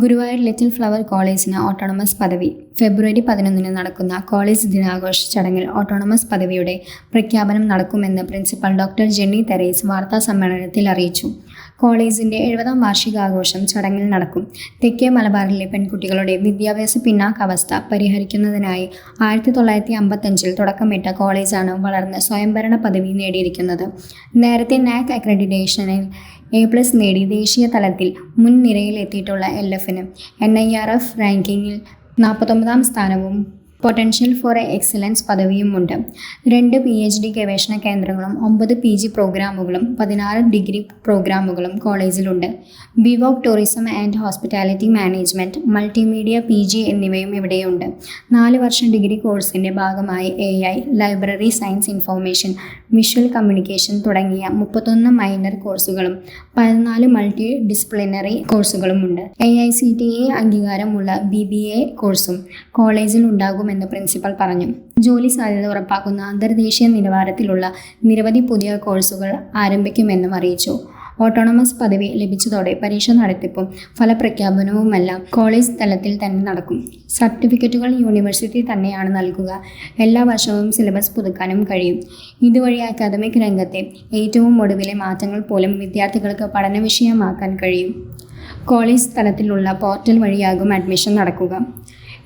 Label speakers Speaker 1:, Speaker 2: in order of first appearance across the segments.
Speaker 1: Guruvayur little flower കോളേജിന് autonomous പദവി. ഫെബ്രുവരി പതിനൊന്നിന് നടക്കുന്ന കോളേജ് ദിനാഘോഷ ചടങ്ങിൽ ഓട്ടോണമസ് പദവിയുടെ പ്രഖ്യാപനം നടക്കുമെന്ന് പ്രിൻസിപ്പൽ ഡോക്ടർ ജെന്നി തെരേസ് വാർത്താ സമ്മേളനത്തിൽ അറിയിച്ചു. കോളേജിന്റെ എഴുപതാം വാർഷികാഘോഷം ചടങ്ങിൽ നടക്കും. തെക്കേ മലബാറിലെ പെൺകുട്ടികളുടെ വിദ്യാഭ്യാസ പിന്നാക്കാവസ്ഥ പരിഹരിക്കുന്നതിനായി ആയിരത്തി തൊള്ളായിരത്തി അമ്പത്തഞ്ചിൽ തുടക്കമിട്ട കോളേജാണ് വളർന്ന് സ്വയംഭരണ പദവി നേടിയിരിക്കുന്നത്. നേരത്തെ നാക് അക്രഡിറ്റേഷനിൽ എ പ്ലസ് നേടി ദേശീയ തലത്തിൽ മുൻനിരയിൽ എത്തിയിട്ടുള്ള എൽ എഫിന്. എൻ ഐ ആർ എഫ് റാങ്കിങ്ങിൽ നാൽപ്പത്തൊമ്പതാം സ്ഥാനവും പൊട്ടൻഷ്യൽ ഫോർ എക്സലൻസ് പദവിയും ഉണ്ട് രണ്ട് പി എച്ച് ഡി ഗവേഷണ കേന്ദ്രങ്ങളും ഒമ്പത് പി ജി പ്രോഗ്രാമുകളും പതിനാറ് ഡിഗ്രി പ്രോഗ്രാമുകളും കോളേജിലുണ്ട്. BVoc tourism and hospitality management multimedia P G എന്നിവയും ഇവിടെയുണ്ട്. നാല് വർഷം ഡിഗ്രി കോഴ്സിന്റെ ഭാഗമായി A I library science information visual communication തുടങ്ങിയ മുപ്പത്തൊന്ന് മൈനർ കോഴ്സുകളും പതിനാല് multi disciplinary കോഴ്സുകളുമുണ്ട് A I C T A അംഗീകാരമുള്ള ബി ബി എ കോഴ്സും കോളേജിൽ ഉണ്ടാകുമെന്ന് പ്രിൻസിപ്പൽ പറഞ്ഞു. ജോലി സാധ്യത ഉറപ്പാക്കുന്ന അന്തർദേശീയ നിലവാരത്തിലുള്ള നിരവധി പുതിയ കോഴ്സുകൾ ആരംഭിക്കുമെന്നും അറിയിച്ചു. ഓട്ടോണമസ് പദവി ലഭിച്ചതോടെ പരീക്ഷ നടത്തിപ്പും ഫലപ്രഖ്യാപനവുമെല്ലാം കോളേജ് തലത്തിൽ തന്നെ നടക്കും. സർട്ടിഫിക്കറ്റുകൾ യൂണിവേഴ്സിറ്റി തന്നെയാണ് നൽകുക. എല്ലാ വർഷവും സിലബസ് പുതുക്കാനും കഴിയും. ഇതുവഴി അക്കാദമിക് രംഗത്തെ ഏറ്റവും ഒടുവിലെ മാറ്റങ്ങൾ പോലും വിദ്യാർത്ഥികൾക്ക് പഠന വിഷയമാക്കാൻ കഴിയും. കോളേജ് തലത്തിലുള്ള പോർട്ടൽ വഴിയാകും അഡ്മിഷൻ നടക്കുക.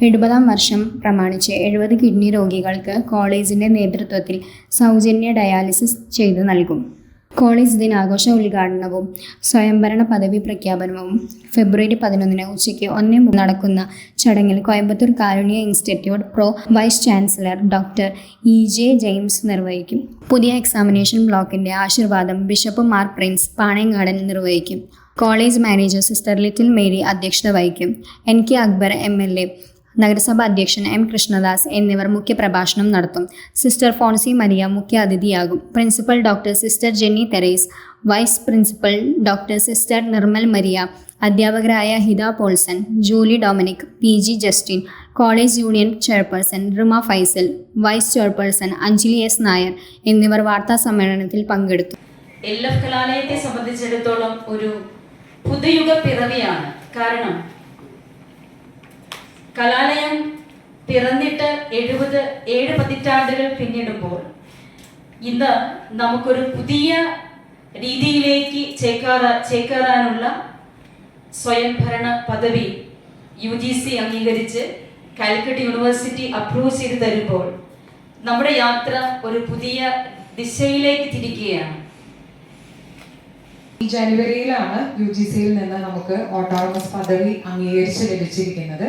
Speaker 1: എഴുപതാം വർഷം പ്രമാണിച്ച് എഴുപത് കിഡ്നി രോഗികൾക്ക് കോളേജിന്റെ നേതൃത്വത്തിൽ സൗജന്യ ഡയാലിസിസ് ചെയ്തു നൽകും. കോളേജ് ദിനാഘോഷ ഉദ്ഘാടനവും സ്വയംഭരണ പദവി പ്രഖ്യാപനവും ഫെബ്രുവരി പതിനൊന്നിന് ഉച്ചയ്ക്ക് ഒന്നേ നടക്കുന്ന ചടങ്ങിൽ Coimbatore Karunya institute pro vice chancellor doctor E J James നിർവഹിക്കും. പുതിയ എക്സാമിനേഷൻ ബ്ലോക്കിന്റെ ആശീർവാദം ബിഷപ്പ് മാർ പ്രിൻസ് പാണയങ്ങാടൻ നിർവഹിക്കും. College manager sister little Mary അധ്യക്ഷത വഹിക്കും. N K Akbar M L A നഗരസഭാ അധ്യക്ഷൻ എം കൃഷ്ണദാസ് എന്നിവർ മുഖ്യപ്രഭാഷണം നടത്തും. സിസ്റ്റർ ഫോൺസി മരിയ മുഖ്യ അതിഥിയാകും. Principal doctor sister Jenny Therese vice principal doctor sister Nirmal Maria അധ്യാപകരായ Hitha Paulson Julie Dominic P G Justin college union chairperson Rima Faisal vice chairperson Anjali S Nair എന്നിവർ വാർത്താ സമ്മേളനത്തിൽ പങ്കെടുത്തു.
Speaker 2: എല്ലാ കലാലയത്തെ സംബന്ധിച്ചിടത്തോളം ഒരു പുതുയുഗ പിറവിയാണ്. കാരണം കലാലയം പിറന്നിട്ട് എഴുപത് ഏഴ് പതിറ്റാണ്ടുകൾ പിന്നിടുമ്പോൾ ഇന്ന് നമുക്കൊരു പുതിയ രീതിയിലേക്ക് ചേക്കാറ ചേക്കേറാനുള്ള സ്വയംഭരണ പദവി യു ജി സി അംഗീകരിച്ച് കാലിക്കറ്റ് യൂണിവേഴ്സിറ്റി അപ്രൂവ് ചെയ്ത് തരുമ്പോൾ നമ്മുടെ യാത്ര ഒരു പുതിയ ദിശയിലേക്ക് തിരിക്കുകയാണ്.
Speaker 3: ഈ ജനുവരിയിലാണ് യു ജി സിയിൽ നിന്ന് നമുക്ക് ഓട്ടോണമസ് പദവി അംഗീകരിച്ച് ലഭിച്ചിരിക്കുന്നത്.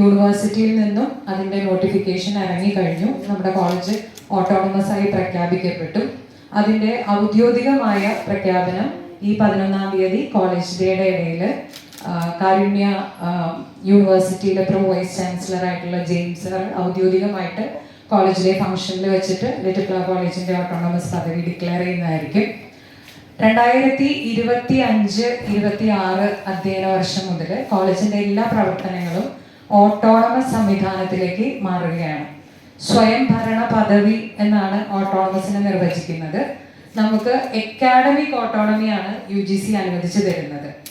Speaker 3: യൂണിവേഴ്സിറ്റിയിൽ നിന്നും അതിന്റെ നോട്ടിഫിക്കേഷൻ ഇറങ്ങിക്കഴിഞ്ഞു നമ്മുടെ കോളേജ് ഓട്ടോണമസ് ആയി പ്രഖ്യാപിക്കപ്പെട്ടു. അതിന്റെ ഔദ്യോഗികമായ പ്രഖ്യാപനം ഈ പതിനൊന്നാം തീയതി കോളേജ് ഡേയുടെ ഇടയിൽ കാരുണ്യ യൂണിവേഴ്സിറ്റിയിലെ പ്രോ വൈസ് ചാൻസലർ ആയിട്ടുള്ള ജെയിംസ് സർ ഔദ്യോഗികമായിട്ട് കോളേജിലെ ഫംഗ്ഷനിൽ വെച്ചിട്ട് ലിറ്റിൽ ഫ്ലവർ കോളേജിന്റെ ഓട്ടോണമസ് പദവി ഡിക്ലെയർ ചെയ്യുന്നതായിരിക്കും. രണ്ടായിരത്തി ഇരുപത്തി അഞ്ച് ഇരുപത്തി ആറ് അധ്യയന വർഷം മുതൽ കോളേജിന്റെ എല്ലാ പ്രവർത്തനങ്ങളും ഓട്ടോണമസ് സംവിധാനത്തിലേക്ക് മാറുകയാണ്. സ്വയംഭരണ പദവി എന്നാണ് ഓട്ടോണമസിനെ നിർവചിക്കുന്നത്. നമുക്ക് അക്കാഡമിക് ഓട്ടോണമിയാണ് യു ജി സി അനുവദിച്ചു തരുന്നത്.